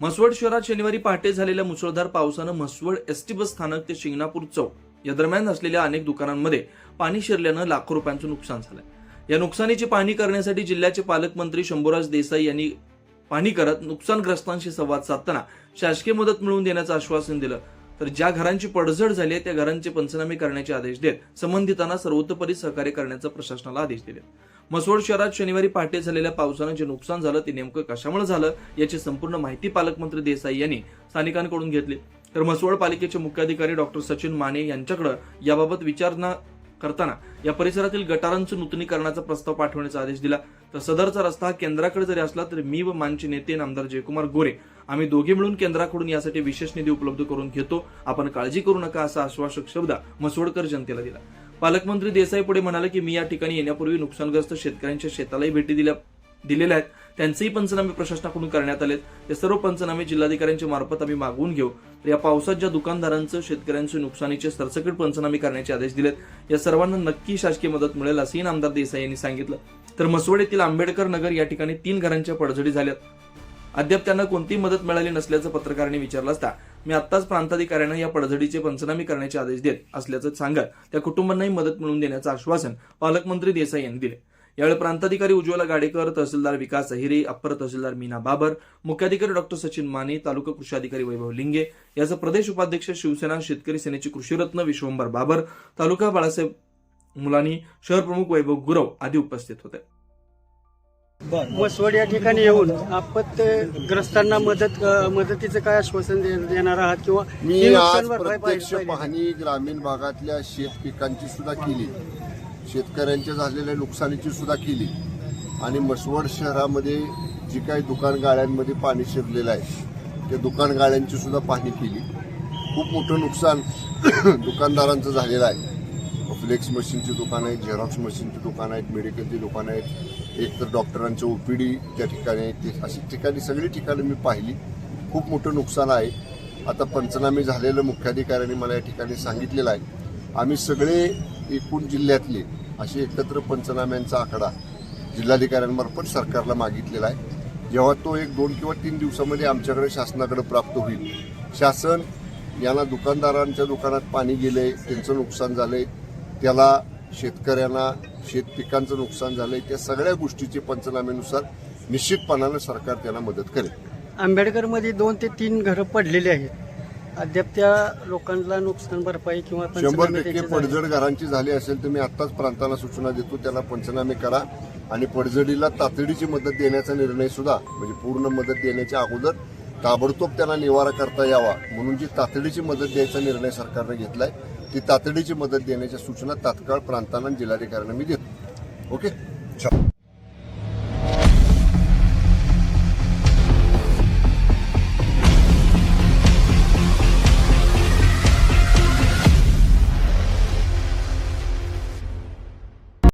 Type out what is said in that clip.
म्हसवड शहरात शनिवारी पहाटे झालेल्या मुसळधार पावसानं म्हसवड एस टी बस स्थानक ते शिंगणापूर चौक या दरम्यान असलेल्या अनेक दुकानांमध्ये पाणी शिरल्यानं लाखो रुपयांचं नुकसान झालंय. या नुकसानीची पाहणी करण्यासाठी जिल्ह्याचे पालकमंत्री शंभूराज देसाई यांनी पाहणी करत नुकसानग्रस्तांशी संवाद साधताना शासकीय मदत मिळवून देण्याचं आश्वासन दिलं. तर ज्या घरांची पडझड झाली आहे त्या घरांचे पंचनामे करण्याचे आदेश देत संबंधितांना सर्वतोपरी सहकार्य करण्याचा प्रशासनाला आदेश दिले मसवड शहरात शनिवारी पहाटे झालेल्या पावसानं जे नुकसान झालं ते नेमकं कशामुळे झालं याची संपूर्ण माहिती पालकमंत्री देसाई यांनी स्थानिकांकडून घेतली. तर मसवड पालिकेचे मुख्याधिकारी डॉक्टर सचिन माने यांच्याकडे याबाबत विचारणा करताना या परिसरातील गटारांचं नूतनीकरणाचा प्रस्ताव पाठवण्याचा आदेश दिला. तर सदरचा रस्ता हा केंद्राकडे जरी असला तरी मी व मानचे नेते नामदार जयकुमार गोरे आम्ही दोघे मिळून केंद्राकडून यासाठी विशेष निधी उपलब्ध करून घेतो. आपण काळजी करू नका असा आश्वासक शब्द मसोडकर जनतेला दिला. पालकमंत्री देसाई पुढे म्हणाले की मी या ठिकाणी येण्यापूर्वी नुकसानग्रस्त शेतकऱ्यांच्या शेतालाही भेटी दिल्या दिलेल्या आहेत. त्यांचेही पंचनामे प्रशासनाकडून करण्यात आलेत. ते सर्व पंचनामे जिल्हाधिकाऱ्यांच्या मार्फत आम्ही मागवून घेऊ. तर या पावसात ज्या दुकानदारांचं शेतकऱ्यांचे नुकसानीचे सरसकट पंचनामे करण्याचे आदेश दिलेत या सर्वांना नक्की शासकीय मदत मिळेल असंही नामदार देसाई यांनी सांगितलं. तर मसवड येथील आंबेडकर नगर या ठिकाणी तीन घरांच्या पडझडी झाल्यात. अद्याप त्यांना कोणतीही मदत मिळाली नसल्याचं पत्रकारांनी विचारलं असता. मी आत्ताच प्रांताधिकाऱ्यांना या पडझडीचे पंचनामे करण्याचे आदेश देत असल्याचं सांगत त्या कुटुंबांनाही मदत मिळवून देण्याचं आश्वासन पालकमंत्री देसाई यांनी दिले. यावेळी प्रांताधिकारी उज्ज्वला गाडेकर तहसीलदार विकास अहिरे अप्पर तहसीलदार मीना बाबर मुख्याधिकारी डॉक्टर सचिन माने तालुका कृषी अधिकारी वैभव लिंगे याचं प्रदेश उपाध्यक्ष शिवसेना शेतकरी सेनेचे कृषीरत्न विश्वंभर बाबर तालुका बाळासाहेब मुलानी शहर प्रमुख वैभव गुरव आदी उपस्थित होते. मसवड या ठिकाणी येऊन आपत्तीग्रस्तांना मदत मदतीचं काय आश्वासन देणार आहात किंवा मी आज प्रत्यक्ष पाहणी ग्रामीण भागातल्या शेत पिकांची सुद्धा केली. शेतकऱ्यांच्या झालेल्या नुकसानीची सुद्धा केली. आणि मसवड शहरामध्ये जी काही दुकान गाळ्यांमध्ये पाणी शिरलेलं आहे त्या दुकान गाळ्यांची सुद्धा पाहणी केली. खूप मोठं नुकसान दुकानदारांचं झालेलं आहे. फ्लेक्स मशीनची दुकानं आहेत झेरॉक्स मशीनची दुकानं आहेत मेडिकलची दुकानं आहेत. एक तर डॉक्टरांचं डी त्या ठिकाणी आहे ते अशी ठिकाणी सगळी ठिकाणं मी पाहिली. खूप मोठं नुकसान आहे. आता पंचनामे झालेलं मुख्याधिकाऱ्यांनी मला या ठिकाणी सांगितलेलं आहे. आम्ही सगळे एकूण जिल्ह्यातले असे एकत्र पंचनाम्यांचा आकडा जिल्हाधिकाऱ्यांमार्फत सरकारला मागितलेला आहे. जेव्हा तो एक दोन किंवा तीन दिवसामध्ये आमच्याकडे शासनाकडे प्राप्त होईल. शासन यांना दुकानदारांच्या दुकानात पाणी गेलंय त्यांचं नुकसान झालंय. त्याला शेतकऱ्यांना शेत पिकांचं नुकसान झालंय त्या सगळ्या गोष्टीचे पंचनाम्यानुसार निश्चितपणानं सरकार त्यांना मदत करेल आंबेडकरमध्ये दोन ते तीन घरं पडलेली आहेत अद्याप त्या लोकांना नुकसान भरपाई किंवा शंभर पंचनामे टक्के त्यांचे झाले. पडझड घरांची झाली असेल तर मी आत्ताच प्रांताला सूचना देतो त्याला पंचनामे करा आणि पडझडीला तातडीची मदत देण्याचा निर्णय सुद्धा म्हणजे पूर्ण मदत देण्याच्या अगोदर ताबडतोब त्यांना निवारा करता यावा म्हणून जी तातडीची मदत द्यायचा निर्णय सरकारने घेतलाय ती तातडीची मदत देण्याच्या सूचना तात्काळ प्रांतांना जिल्हाधिकाऱ्यांना मी देतो. ओके?